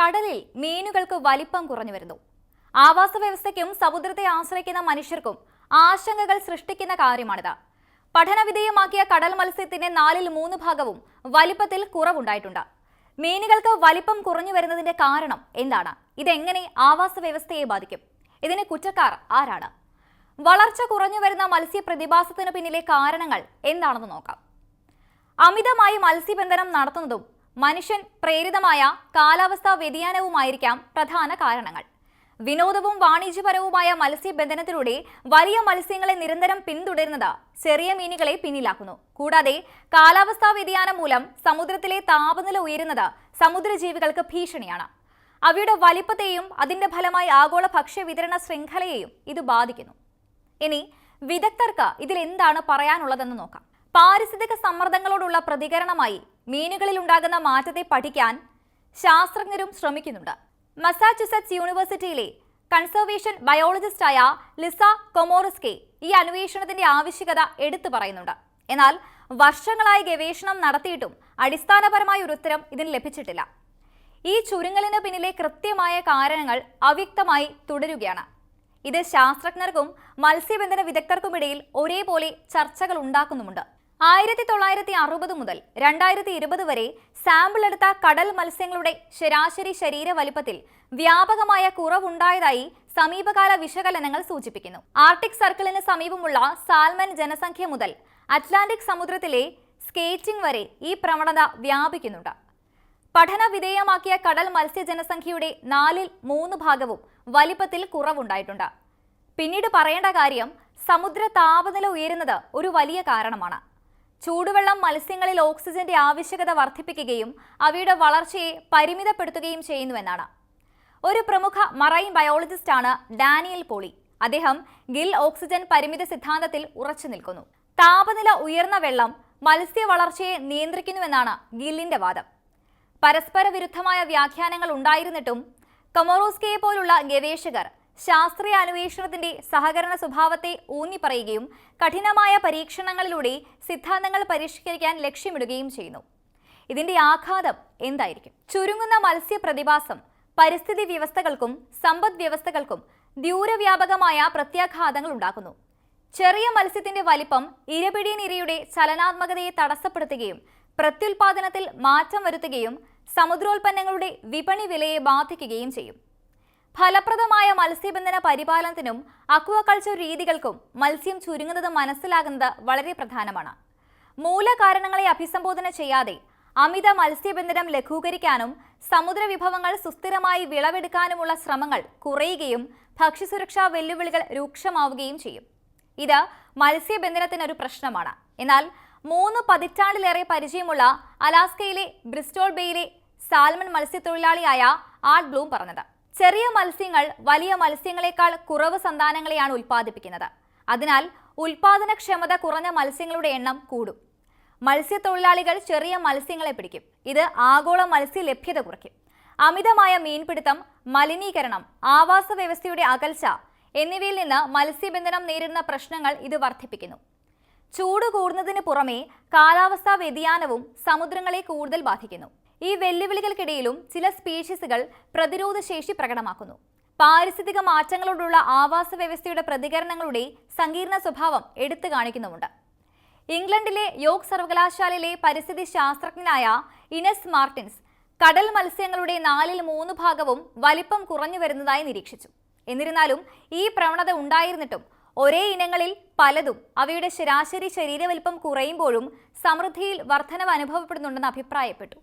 കടലിൽ മീനുകൾക്ക് വലിപ്പം കുറഞ്ഞു വരുന്നു. ആവാസ വ്യവസ്ഥയ്ക്കും സമുദ്രത്തെ ആശ്രയിക്കുന്ന മനുഷ്യർക്കും ആശങ്കകൾ സൃഷ്ടിക്കുന്ന കാര്യമാണിത്. പഠനവിധേയമാക്കിയ കടൽ മത്സ്യത്തിന്റെ നാലിൽ മൂന്ന് ഭാഗവും വലിപ്പത്തിൽ കുറവുണ്ടായിട്ടുണ്ട്. മീനുകൾക്ക് വലിപ്പം കുറഞ്ഞു വരുന്നതിന്റെ കാരണം എന്താണ്? ഇതെങ്ങനെ ആവാസ വ്യവസ്ഥയെ ബാധിക്കും? ഇതിന് കുറ്റക്കാർ ആരാണ്? വളർച്ച കുറഞ്ഞു വരുന്ന മത്സ്യ പ്രതിഭാസത്തിന് പിന്നിലെ കാരണങ്ങൾ എന്താണെന്ന് നോക്കാം. അമിതമായി മത്സ്യബന്ധനം നടത്തുന്നതും മനുഷ്യൻ പ്രേരിതമായ കാലാവസ്ഥാ വ്യതിയാനവുമായിരിക്കാം പ്രധാന കാരണങ്ങൾ. വിനോദവും വാണിജ്യപരവുമായ മത്സ്യബന്ധനത്തിലൂടെ വലിയ മത്സ്യങ്ങളെ നിരന്തരം പിന്തുടരുന്നത് ചെറിയ മീനുകളെ പിന്നിലാക്കുന്നു. കൂടാതെ കാലാവസ്ഥാ വ്യതിയാനം മൂലം സമുദ്രത്തിലെ താപനില ഉയരുന്നത് സമുദ്രജീവികൾക്ക് ഭീഷണിയാണ്. അവയുടെ വലിപ്പത്തെയും അതിന്റെ ഫലമായി ആഗോള ഭക്ഷ്യ വിതരണ ശൃംഖലയെയും ഇത് ബാധിക്കുന്നു. ഇനി വിദഗ്ധർക്ക് ഇതിൽ എന്താണ് പറയാനുള്ളതെന്ന് നോക്കാം. പാരിസ്ഥിതിക സമ്മർദ്ദങ്ങളോടുള്ള പ്രതികരണമായി മീനുകളിൽ ഉണ്ടാകുന്ന മാറ്റത്തെ പഠിക്കാൻ ശാസ്ത്രജ്ഞരും ശ്രമിക്കുന്നുണ്ട്. മസാച്യുസെറ്റ്സ് യൂണിവേഴ്സിറ്റിയിലെ കൺസർവേഷൻ ബയോളജിസ്റ്റായ ലിസ കൊമോറിസ്കെ ഈ അന്വേഷണത്തിന്റെ ആവശ്യകത എടുത്തു പറയുന്നുണ്ട്. എന്നാൽ വർഷങ്ങളായി ഗവേഷണം നടത്തിയിട്ടും അടിസ്ഥാനപരമായ ഒരു ഉത്തരം ഇതിന് ലഭിച്ചിട്ടില്ല. ഈ ചുരുങ്ങലിന് പിന്നിലെ കൃത്യമായ കാരണങ്ങൾ അവ്യക്തമായി തുടരുകയാണ്. ഇത് ശാസ്ത്രജ്ഞർക്കും മത്സ്യബന്ധന വിദഗ്ധർക്കുമിടയിൽ ഒരേപോലെ ചർച്ചകൾ ഉണ്ടാക്കുന്നുമുണ്ട്. ആയിരത്തി തൊള്ളായിരത്തി അറുപത് മുതൽ രണ്ടായിരത്തി ഇരുപത് വരെ സാമ്പിൾ എടുത്ത കടൽ മത്സ്യങ്ങളുടെ ശരാശരി ശരീര വലിപ്പത്തിൽ വ്യാപകമായ കുറവുണ്ടായതായി സമീപകാല വിശകലനങ്ങൾ സൂചിപ്പിക്കുന്നു. ആർട്ടിക് സർക്കിളിന് സമീപമുള്ള സാൽമൻ ജനസംഖ്യ മുതൽ അറ്റ്ലാന്റിക് സമുദ്രത്തിലെ സ്കേറ്റിംഗ് വരെ ഈ പ്രവണത വ്യാപിക്കുന്നുണ്ട്. പഠന വിധേയമാക്കിയ കടൽ മത്സ്യ ജനസംഖ്യയുടെ നാലിൽ മൂന്ന് ഭാഗവും വലിപ്പത്തിൽ കുറവുണ്ടായിട്ടുണ്ട്. പിന്നീട് പറയേണ്ട കാര്യം സമുദ്ര താപനില ഉയരുന്നത് ഒരു വലിയ കാരണമാണ്. ചൂടുവെള്ളം മത്സ്യങ്ങളിൽ ഓക്സിജന്റെ ആവശ്യകത വർദ്ധിപ്പിക്കുകയും അവയുടെ വളർച്ചയെ പരിമിതപ്പെടുത്തുകയും ചെയ്യുന്നുവെന്നാണ്. ഒരു പ്രമുഖ മറൈൻ ബയോളജിസ്റ്റാണ് ഡാനിയൽ പോളി. അദ്ദേഹം ഗിൽ ഓക്സിജൻ പരിമിത സിദ്ധാന്തത്തിൽ ഉറച്ചു നിൽക്കുന്നു. താപനില ഉയർന്ന വെള്ളം മത്സ്യ വളർച്ചയെ നിയന്ത്രിക്കുന്നുവെന്നാണ് ഗില്ലിന്റെ വാദം. പരസ്പര വിരുദ്ധമായ വ്യാഖ്യാനങ്ങൾ ഉണ്ടായിരുന്നിട്ടും കമോറോസ്കയെ പോലുള്ള ഗവേഷകർ ശാസ്ത്രീയ അന്വേഷണത്തിന്റെ സഹകരണ സ്വഭാവത്തെ ഊന്നിപ്പറയുകയും കഠിനമായ പരീക്ഷണങ്ങളിലൂടെ സിദ്ധാന്തങ്ങൾ പരിഷ്കരിക്കാൻ ലക്ഷ്യമിടുകയും ചെയ്യുന്നു. ഇതിന്റെ ആഘാതം എന്തായിരിക്കും? ചുരുങ്ങുന്ന മത്സ്യ പ്രതിഭാസം പരിസ്ഥിതി വ്യവസ്ഥകൾക്കും സമ്പദ് വ്യവസ്ഥകൾക്കും ദൂരവ്യാപകമായ പ്രത്യാഘാതങ്ങൾ ഉണ്ടാക്കുന്നു. ചെറിയ മത്സ്യത്തിന്റെ വലിപ്പം ഇരപിടിയനിരയുടെ ചലനാത്മകതയെ തടസ്സപ്പെടുത്തുകയും പ്രത്യുൽപാദനത്തിൽ മാറ്റം വരുത്തുകയും സമുദ്രോൽപ്പന്നങ്ങളുടെ വിപണി വിലയെ ബാധിക്കുകയും ചെയ്യും. ഫലപ്രദമായ മത്സ്യബന്ധന പരിപാലനത്തിനും അക്വാകൾച്ചർ രീതികൾക്കും മത്സ്യം ചുരുങ്ങുന്നത് മനസ്സിലാകുന്നത് വളരെ പ്രധാനമാണ്. മൂലകാരണങ്ങളെ അഭിസംബോധന ചെയ്യാതെ അമിത മത്സ്യബന്ധനം ലഘൂകരിക്കാനും സമുദ്ര വിഭവങ്ങൾ സുസ്ഥിരമായി വിളവെടുക്കാനുമുള്ള ശ്രമങ്ങൾ കുറയുകയും ഭക്ഷ്യസുരക്ഷാ വെല്ലുവിളികൾ രൂക്ഷമാവുകയും ചെയ്യും. ഇത് മത്സ്യബന്ധനത്തിനൊരു പ്രശ്നമാണ്. എന്നാൽ മൂന്ന് പതിറ്റാണ്ടിലേറെ പരിചയമുള്ള അലാസ്കയിലെ ബ്രിസ്റ്റോൾ ബേയിലെ സാൽമൺ മത്സ്യത്തൊഴിലാളിയായ ആർട്ട് ബ്ലൂം പറഞ്ഞത്. ചെറിയ മത്സ്യങ്ങൾ വലിയ മത്സ്യങ്ങളെക്കാൾ കുറവ് സന്താനങ്ങളെയാണ് ഉൽപ്പാദിപ്പിക്കുന്നത്. അതിനാൽ ഉൽപാദനക്ഷമത കുറഞ്ഞ മത്സ്യങ്ങളുടെ എണ്ണം കൂടും. മത്സ്യത്തൊഴിലാളികൾ ചെറിയ മത്സ്യങ്ങളെ പിടിക്കും. ഇത് ആഗോള മത്സ്യ ലഭ്യത കുറയ്ക്കും. അമിതമായ മീൻപിടുത്തം മലിനീകരണം ആവാസ വ്യവസ്ഥയുടെ അകൽച്ച എന്നിവയിൽ നിന്ന് മത്സ്യബന്ധനം നേരിടുന്ന പ്രശ്നങ്ങൾ ഇത് വർദ്ധിപ്പിക്കുന്നു. ചൂട് കൂടുന്നതിന് പുറമെ കാലാവസ്ഥാ വ്യതിയാനവും സമുദ്രങ്ങളെ കൂടുതൽ ബാധിക്കുന്നു. ഈ വെല്ലുവിളികൾക്കിടയിലും ചില സ്പീഷീസുകൾ പ്രതിരോധശേഷി പ്രകടമാക്കുന്നു. പാരിസ്ഥിതിക മാറ്റങ്ങളോടുള്ള ആവാസ വ്യവസ്ഥയുടെ പ്രതികരണങ്ങളുടെ സങ്കീർണ സ്വഭാവം എടുത്തു കാണിക്കുന്നുമുണ്ട്. ഇംഗ്ലണ്ടിലെ യോഗ് സർവകലാശാലയിലെ പരിസ്ഥിതി ശാസ്ത്രജ്ഞനായ ഇനസ് മാർട്ടിൻസ് കടൽ മത്സ്യങ്ങളുടെ നാലിൽ മൂന്ന് ഭാഗവും വലിപ്പം കുറഞ്ഞു വരുന്നതായി നിരീക്ഷിച്ചു. എന്നിരുന്നാലും ഈ പ്രവണത ഉണ്ടായിരുന്നിട്ടും ഒരേ ഇനങ്ങളിൽ പലതും അവയുടെ ശരാശരി ശരീരവലിപ്പം കുറയുമ്പോഴും സമൃദ്ധിയിൽ വർധനവ് അനുഭവപ്പെടുന്നുണ്ടെന്ന് അഭിപ്രായപ്പെട്ടു.